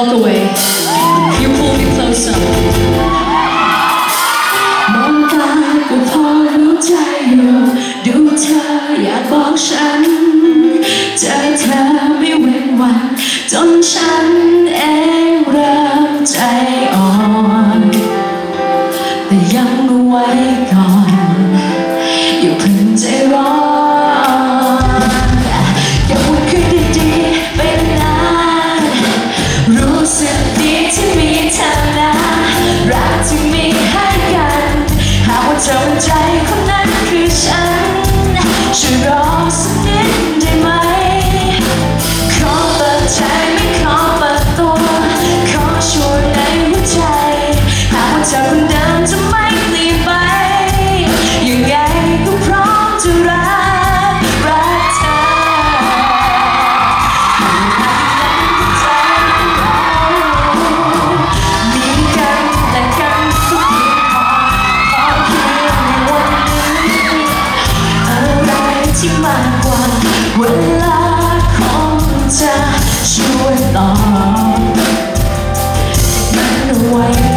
walk away. You pull me closer. มองตาก็พอรู้ใจอยู่ดูเธออยากบอกฉันเจอเธอไม่เว้นวันจนฉันเองเริ่มใจ ที่มากกว่าเวลาคงจะช่วยต่อมันไว้